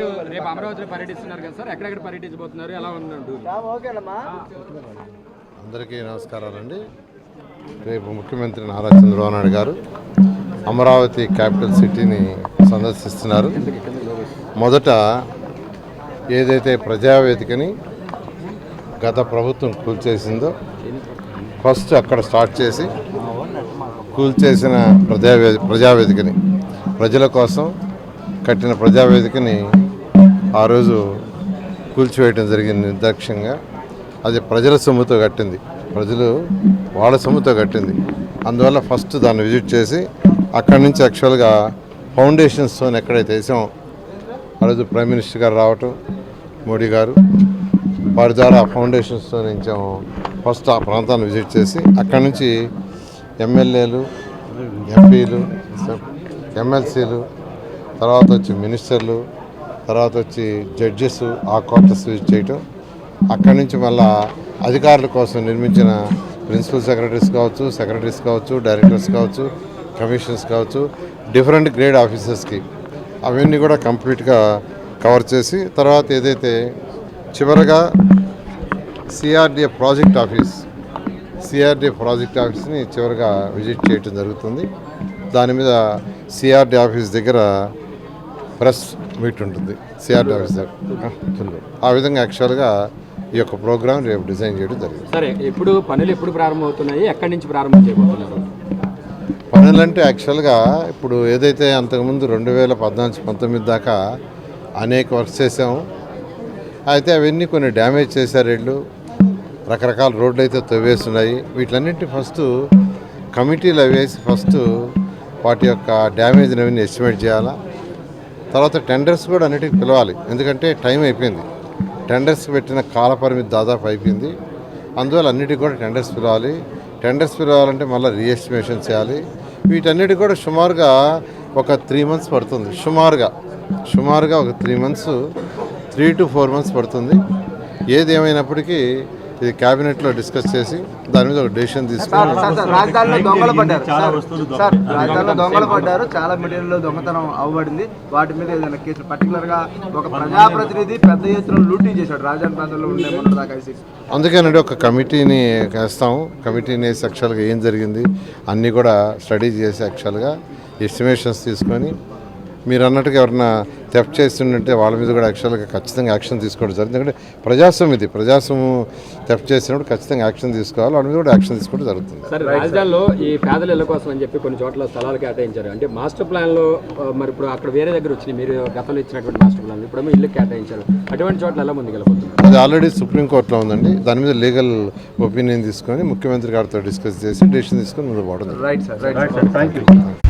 గారు రేపు అమరావతిలో పర్యటిస్తున్నారు కదా సార్? ఎక్కడెక్కడ పర్యటించబోతున్నారు? ఎలా అందరికీ నమస్కారాలండి. రేపు ముఖ్యమంత్రి నారా చంద్రబాబు నాయుడు గారు అమరావతి క్యాపిటల్ సిటీని సందర్శిస్తున్నారు. మొదట ఏదైతే ప్రజావేదికని గత ప్రభుత్వం కూల్చేసిందో ఫస్ట్ అక్కడ స్టార్ట్ చేసి కూల్చేసిన ప్రజావే ప్రజావేదికని ప్రజల కోసం కట్టిన ప్రజావేదికని ఆ రోజు కూల్చివేయటం జరిగింది నిర్దాక్ష్యంగా అది ప్రజల సొమ్ముతో కట్టింది. ప్రజలు వాళ్ళ సొమ్ముతో కట్టింది. అందువల్ల ఫస్ట్ దాన్ని విజిట్ చేసి అక్కడి నుంచి యాక్చువల్గా ఫౌండేషన్స్తో ఎక్కడైతే వేసాం ఆ రోజు ప్రైమ్ మినిస్టర్ గారు రావటం మోడీ గారు వారి ద్వారా ఫౌండేషన్స్తో నుంచి ఫస్ట్ ఆ ప్రాంతాన్ని విజిట్ చేసి అక్కడి నుంచి ఎమ్మెల్యేలు ఎంపీలు ఎమ్మెల్సీలు తర్వాత వచ్చి మినిస్టర్లు తర్వాత వచ్చి జడ్జెస్ ఆ క్వార్టర్స్ విజిట్ చేయటం. అక్కడి నుంచి మళ్ళా అధికారుల కోసం నిర్మించిన ప్రిన్సిపల్ సెక్రటరీస్ కావచ్చు సెక్రటరీస్ కావచ్చు డైరెక్టర్స్ కావచ్చు కమిషనర్స్ కావచ్చు డిఫరెంట్ గ్రేడ్ ఆఫీసర్స్కి అవన్నీ కూడా కంప్లీట్గా కవర్ చేసి తర్వాత ఏదైతే చివరగా CRDA project office CRDA project ఆఫీస్ని చివరిగా విజిట్ చేయటం జరుగుతుంది. దాని మీద సిఆర్డీ ఆఫీస్ దగ్గర ప్రెస్ మీట్ ఉంటుంది. సిఆర్డీ ఆఫీస్ దగ్గర ఆ విధంగా యాక్చువల్గా ఈ యొక్క ప్రోగ్రామ్ రేపు డిజైన్ చేయడం జరిగింది. సరే ఎప్పుడు పనులు ఎప్పుడు ప్రారంభమవుతున్నాయి? ఎక్కడి నుంచి ప్రారంభం చేయబోతున్నారు? పనులంటే యాక్చువల్గా ఇప్పుడు ఏదైతే అంతకుముందు రెండు వేల పద్నాలుగు పంతొమ్మిది దాకా అనేక వర్క్స్ చేసాము అయితే అవన్నీ కొన్ని డ్యామేజ్ చేశారు వీళ్ళు రకరకాల రోడ్లు అయితే తవ్వేస్తున్నాయి. వీటిలన్నింటి ఫస్ట్ కమిటీలు అవి వేసి ఫస్ట్ వాటి యొక్క డ్యామేజ్ని అవన్నీ ఎస్టిమేట్ చేయాలా? తర్వాత టెండర్స్ కూడా అన్నిటికి పిలవాలి. ఎందుకంటే టైం అయిపోయింది. టెండర్స్ పెట్టిన కాల పరిమితి దాదాపు అయిపోయింది. అందువల్ల అన్నిటికి కూడా టెండర్స్ పిలవాలి. టెండర్స్ పిలవాలంటే మళ్ళీ రీఎస్టిమేషన్ చేయాలి. వీటన్నిటికి కూడా సుమారుగా ఒక త్రీ మంత్స్ పడుతుంది. సుమారుగా సుమారుగా ఒక three months three to four months పడుతుంది. ఏది ఏమైనప్పటికీ ఇది క్యాబినెట్లో డిస్కస్ చేసి దాని మీద ఒక డెసిషన్ తీసుకుని రాజధానిలో దొంగలు పడ్డారు. సార్, రాజధానిలో దొంగలు పడ్డారు. చాలా మెటీరియల్ దొంగతనం అవ్వబడింది. వాటి మీద ఏదైనా కేసులు పర్టికులర్గా ఒక ప్రజాప్రతినిధి పెద్ద ఎత్తున లూటీ చేశాడు. రాజధాని ప్రాంతంలో ఉండే మొన్నటి దాకా ఐసీ అందుకేనండి ఒక కమిటీని వేస్తాము కమిటీని వేసి యాక్చువల్గా ఏం జరిగింది అన్నీ కూడా స్టడీ చేసి యాక్చువల్గా ఎస్టిమేషన్స్ తీసుకొని మీరు అన్నట్టుగా ఎవరన్నా థెఫ్ట్ చేస్తుంటే వాళ్ళ మీద కూడా యాక్చువల్గా ఖచ్చితంగా యాక్షన్ తీసుకోవడం జరుగుతుంది. ఎందుకంటే ప్రజాస్వామ్యం ఇది. ప్రజాస్వామ్యం థెఫ్ట్ చేసినప్పుడు ఖచ్చితంగా యాక్షన్ తీసుకోవాలి. వాళ్ళ మీద కూడా యాక్షన్ తీసుకోవడం జరుగుతుంది. సరే రాజధానిలో ఈ పేదల ఇళ్ళ కోసం అని చెప్పి కొన్ని చోట్ల స్థలాలు కేటాయించారు. అంటే మాస్టర్ ప్లాన్లో ఆ, మరి ఇప్పుడు అక్కడ వేరే దగ్గర వచ్చినాయి. మీరు గతంలో ఇచ్చినటువంటి మాస్టర్ ప్లాన్ ఇప్పుడేమో ఇల్లు కేటాయించారు. అటువంటి చోట్ల ఎలా ముందుకెళ్ళబోతున్నారు? అది ఆల్రెడీ సుప్రీంకోర్టులో ఉందండి. దాని మీద లీగల్ ఒపీనియన్ తీసుకొని ముఖ్యమంత్రి గారితో డిస్కస్ చేసి డెసిషన్ తీసుకొని ముందు పోవడం. Right sir right